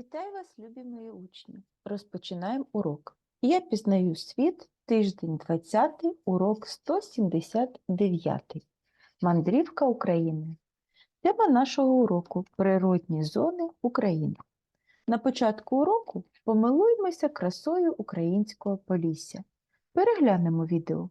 Вітаю вас, любі мої учні! Розпочинаємо урок. Я пізнаю світ, тиждень 20, урок 179. Мандрівка України. Тема нашого уроку природні зони України. На початку уроку помилуємося красою українського полісся. Переглянемо відео.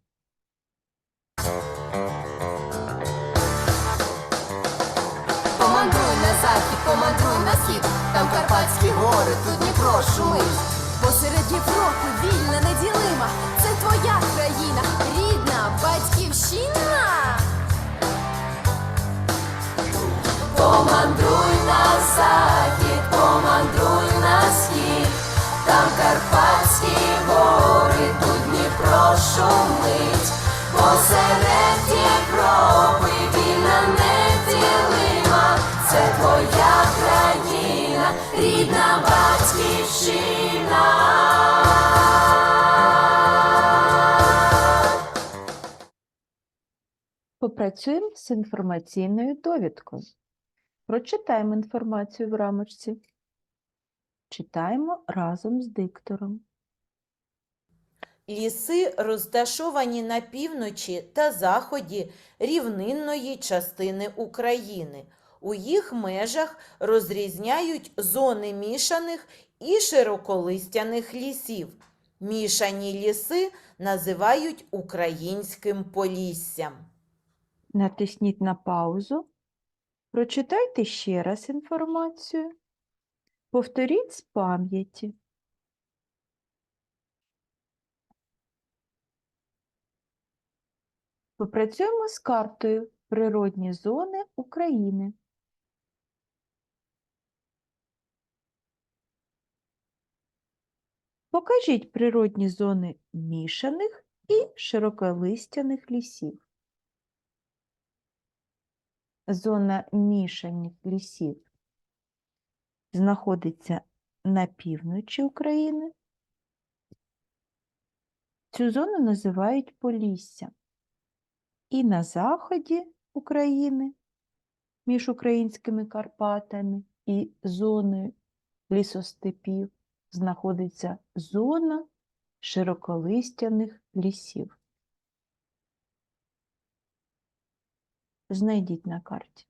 Захід, помандруй на схід, там Карпатські гори, тут Дніпро шумить. Посеред Європи вільна, неділима, це твоя країна, рідна батьківщина. Помандруй на захід, помандруй на схід, там Карпатські гори, тут Дніпро шумить. Посеред Європи твоя країна, рідна батьківщина. Попрацюємо з інформаційною довідкою. Прочитаємо інформацію в рамочці. Читаємо разом з диктором. Ліси розташовані на півночі та заході рівнинної частини України. У їх межах розрізняють зони мішаних і широколистяних лісів. Мішані ліси називають українським поліссям. Натисніть на паузу. Прочитайте ще раз інформацію. Повторіть з пам'яті. Попрацюємо з картою Природні зони України. Покажіть природні зони мішаних і широколистяних лісів. Зона мішаних лісів знаходиться на півночі України. Цю зону називають Полісся. І на заході України, між українськими Карпатами і зоною лісостепів, знаходиться зона широколистяних лісів. Знайдіть на карті.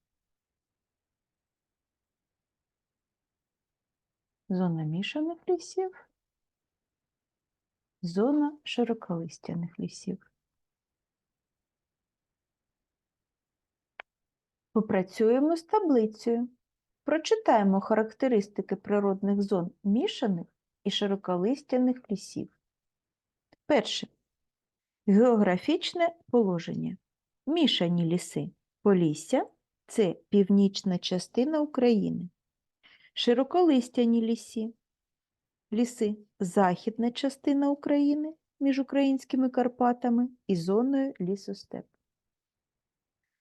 Зона мішаних лісів, зона широколистяних лісів. Попрацюємо з таблицею. Прочитаємо характеристики природних зон мішаних і широколистяних лісів. Перше. Географічне положення. Мішані ліси. Полісся це північна частина України. Широколистяні ліси. Ліси західна частина України між українськими Карпатами і зоною лісостеп.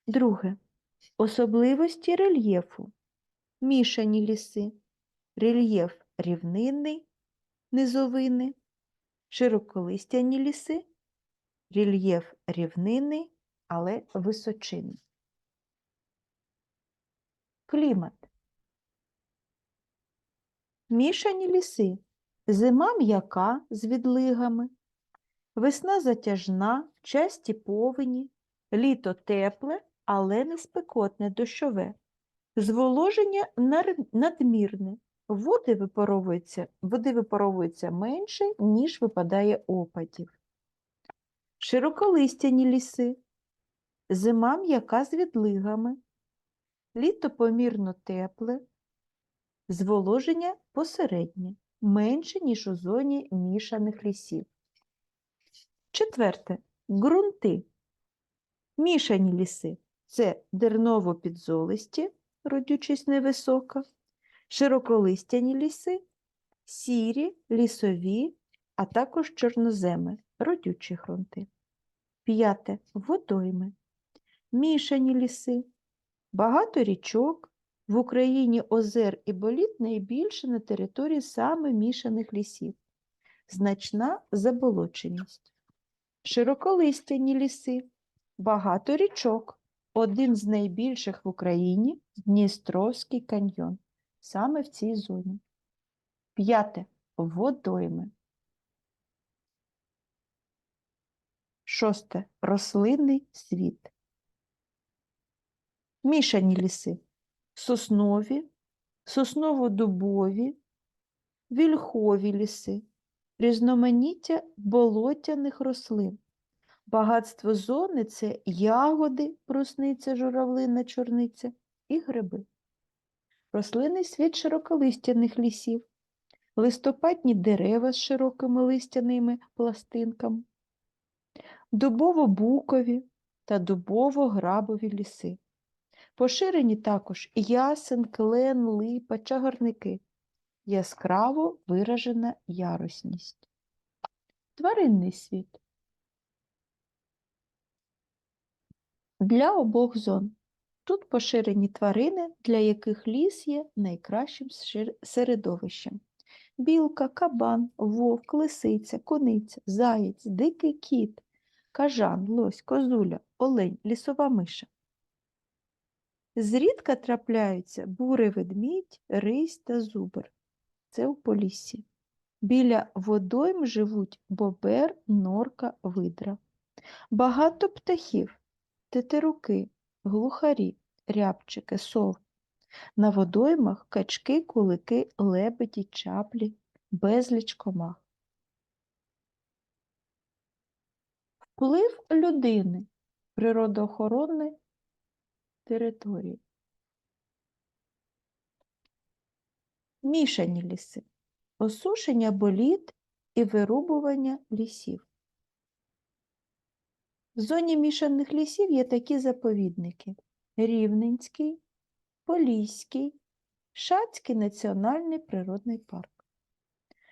Друге. Особливості рельєфу. Мішані ліси. Рельєф рівнинний, низовини, широколистяні ліси, рельєф рівнинний, але височинний. Клімат. Мішані ліси. Зима м'яка з відлигами, весна затяжна, часті повені, літо тепле, але не спекотне дощове. Зволоження надмірне. Води випаровуються, води випаровуються менше, ніж випадає опадів. Широколистяні ліси. Зима м'яка з відлигами. Літо помірно тепле. Зволоження посереднє, менше, ніж у зоні мішаних лісів. Четверте. Ґрунти. Мішані ліси це дерново-підзолисті, родючість невисока, широколистяні ліси, сірі, лісові, а також чорноземи, родючі ґрунти. П'яте. Водойми. Мішані ліси. Багато річок. В Україні озер і боліт найбільше на території саме мішаних лісів. Значна заболоченість. Широколистяні ліси. Багато річок. Один з найбільших в Україні Дністровський каньйон. Саме в цій зоні. П'яте. Водойми. Шосте. Рослинний світ. Мішані ліси. Соснові, сосново-дубові, вільхові ліси, різноманіття болотяних рослин. Багатство зони це ягоди, прусниця, журавлина, чорниця і гриби. Рослинний світ широколистяних лісів, листопадні дерева з широкими листяними пластинками, дубово-букові та дубово-грабові ліси. Поширені також ясен, клен, липа, чагарники, яскраво виражена ярусність. Тваринний світ. Для обох зон. Тут поширені тварини, для яких ліс є найкращим середовищем. Білка, кабан, вовк, лисиця, кониця, заєць, дикий кіт, кажан, лось, козуля, олень, лісова миша. Зрідка трапляються бурий ведмідь, рись та зубр. Це у поліссі. Біля водойм живуть бобер, норка, видра. Багато птахів, тетеруки, глухарі, рябчики, сов. На водоймах качки, кулики, лебеді, чаплі, безліч комах. Вплив людини природоохоронної території. Мішані ліси. Осушення боліт і вирубування лісів. В зоні мішаних лісів є такі заповідники: Рівненський, Поліський, Шацький національний природний парк,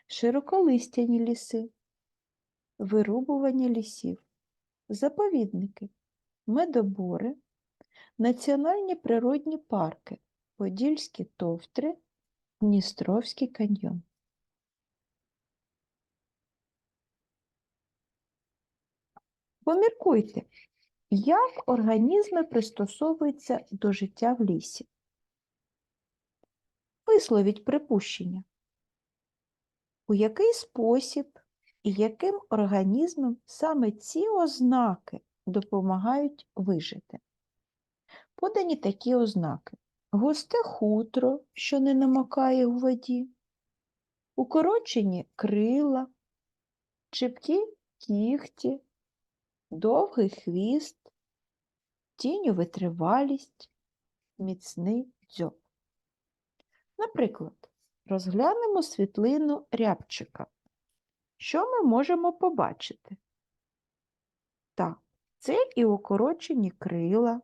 широколистяні ліси, вирубування лісів, заповідники, медобори, національні природні парки, Подільські товтри, Дністровський каньйон. Поміркуйте, як організми пристосовуються до життя в лісі. Висловіть припущення. У який спосіб і яким організмам саме ці ознаки допомагають вижити? Подані такі ознаки. Густе хутро, що не намокає у воді, укорочені крила, чіпкі кігті, довгий хвіст, тіню витривалість, міцний дзьоб. Наприклад, розглянемо світлину рябчика. Що ми можемо побачити? Так, це і укорочені крила,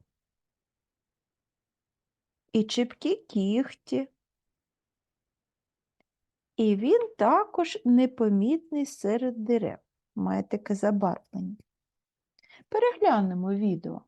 і чіпкі кігті. І він також непомітний серед дерев, має таке забарвлення. Переглянемо відео.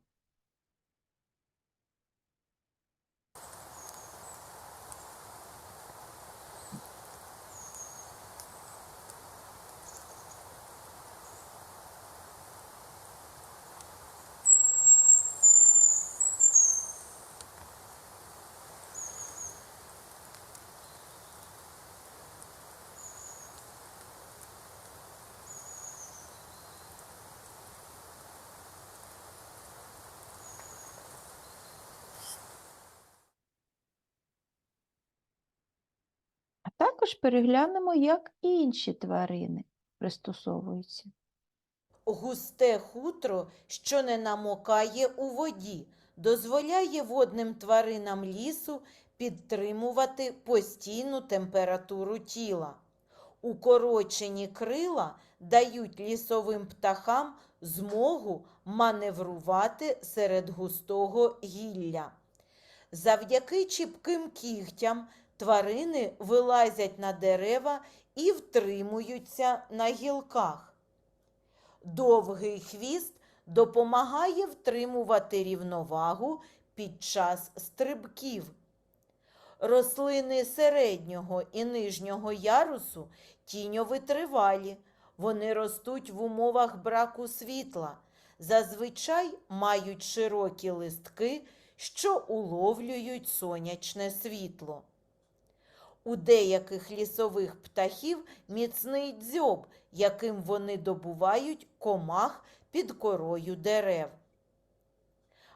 А також переглянемо, як інші тварини пристосовуються. Густе хутро, що не намокає у воді, дозволяє водним тваринам лісу підтримувати постійну температуру тіла. Укорочені крила дають лісовим птахам змогу маневрувати серед густого гілля. Завдяки чіпким кігтям тварини вилазять на дерева і втримуються на гілках. Довгий хвіст допомагає втримувати рівновагу під час стрибків. Рослини середнього і нижнього ярусу тіньовитривалі. Вони ростуть в умовах браку світла. Зазвичай мають широкі листки, що уловлюють сонячне світло. У деяких лісових птахів міцний дзьоб, яким вони добувають комах під корою дерев.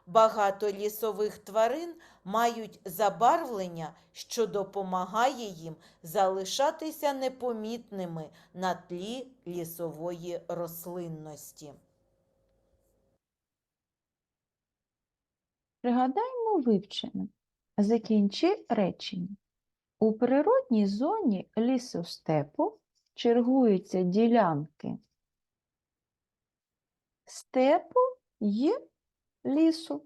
Багато лісових тварин мають забарвлення, що допомагає їм залишатися непомітними на тлі лісової рослинності. Пригадаймо вивчене. Закінчи речення. У природній зоні лісостепу чергуються ділянки степу і лісу.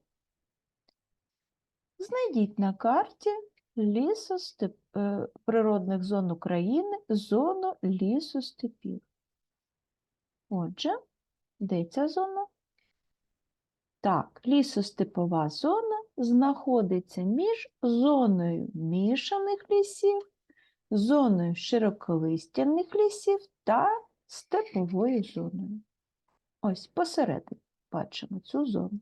Знайдіть на карті лісостеп... е, природних зон України зону лісостепів. Отже, де ця зона? Так, лісостепова зона знаходиться між зоною мішаних лісів, зоною широколистяних лісів та степовою зоною. Ось посередині бачимо цю зону.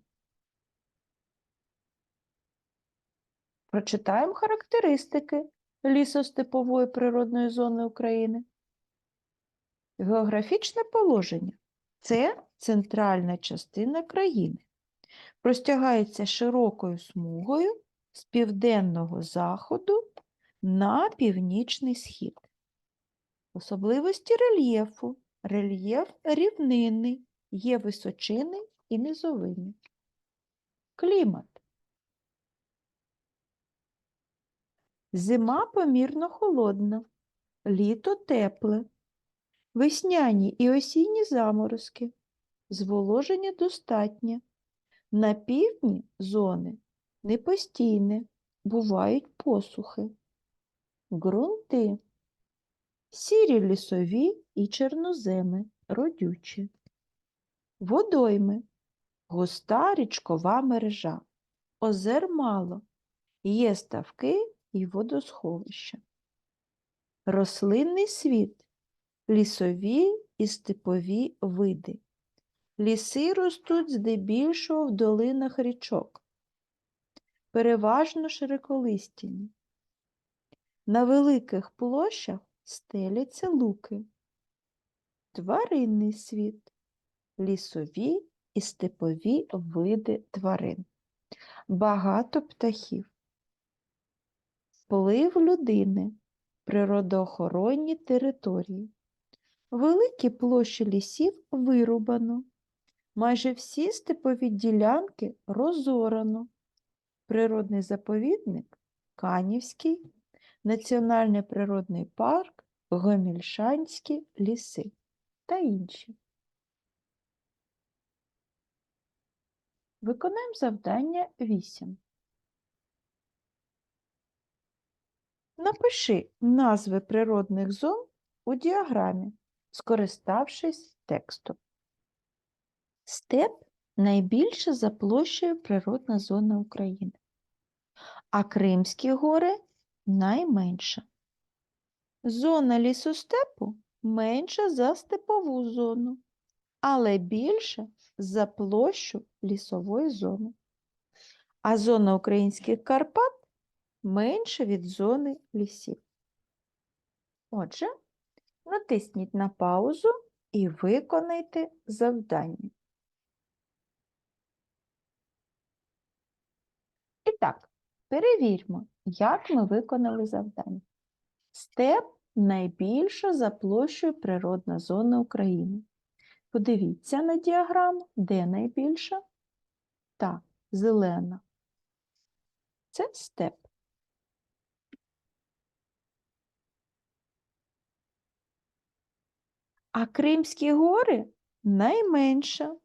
Прочитаємо характеристики лісостепової природної зони України. Географічне положення це центральна частина країни. Простягається широкою смугою з південного заходу на північний схід. Особливості рельєфу. Рельєф рівнинний, є височини і низовини. Клімат. Зима помірно холодна, літо тепле, весняні і осінні заморозки, зволоження достатнє. На півдні зони непостійне, бувають посухи. Ґрунти сірі лісові і чорноземи, родючі. Водойми густа річкова мережа. Озер мало, є ставки і водосховища. Рослинний світ лісові і степові види. Ліси ростуть здебільшого в долинах річок, переважно широколистяні. На великих площах стеляться луки. Тваринний світ лісові і степові види тварин. Багато птахів. Вплив людини, природоохоронні території. Великі площі лісів вирубано. Майже всі степові ділянки розорано. Природний заповідник Канівський, Національний природний парк, Гомільшанські ліси та інші. Виконаємо завдання 8. Напиши назви природних зон у діаграмі, скориставшись текстом. Степ найбільша за площею природна зона України, а Кримські гори найменша. Зона лісостепу менша за степову зону, але більша за площу лісової зони. А зона українських Карпат менша від зони лісів. Отже, натисніть на паузу і виконайте завдання. Так, перевірмо, як ми виконали завдання. Степ найбільша за площею природна зона України. Подивіться на діаграму, де найбільша? Так, зелена. Це степ. А Кримські гори найменша.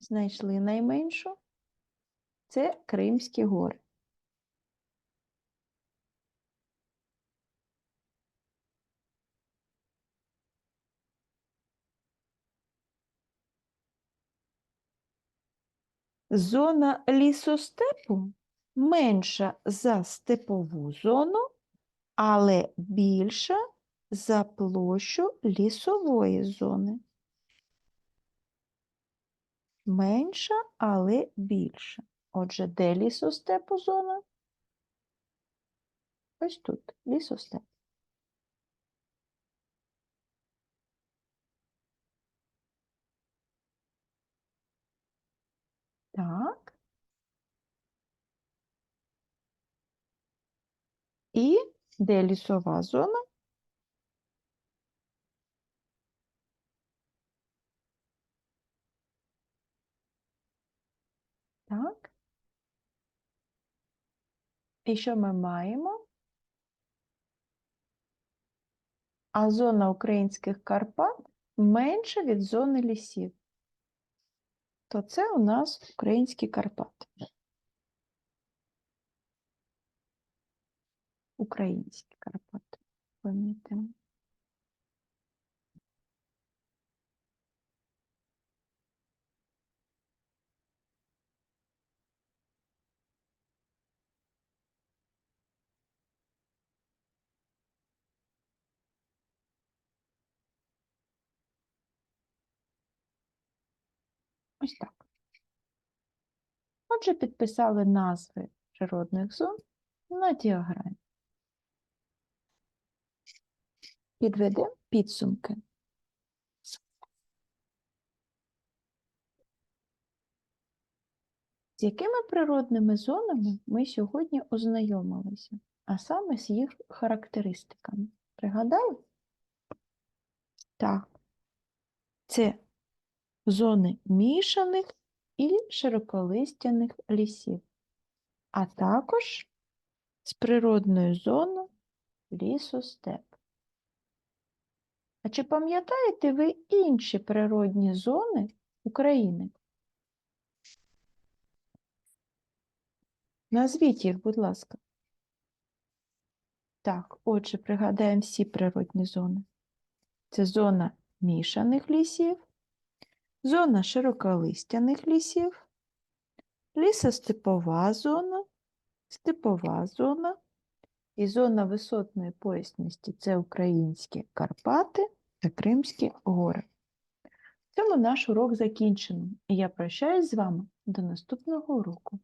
Знайшли найменшу. Це Кримські гори. Зона лісостепу менша за степову зону, але більша за площу лісової зони. Менша, але більша. Отже, де лісостепу зона? Ось тут лісостеп. Так. І де лісова зона? Так. І що ми маємо? А зона українських Карпат менша від зони лісів. То це у нас українські Карпати. Українські Карпати. Помітимо. Ось так. Отже, підписали назви природних зон на діаграмі. Підведемо підсумки. З якими природними зонами ми сьогодні ознайомилися, а саме з їх характеристиками? Пригадали? Так. Це зони мішаних і широколистяних лісів, а також з природною зоною лісостеп. А чи пам'ятаєте ви інші природні зони України? Назвіть їх, будь ласка. Так, отже, пригадаємо всі природні зони. Це зона мішаних лісів, зона широколистяних лісів, лісостепова зона, степова зона і зона висотної поясності це українські Карпати та Кримські гори. В цьому наш урок закінчено, і я прощаюсь з вами до наступного уроку.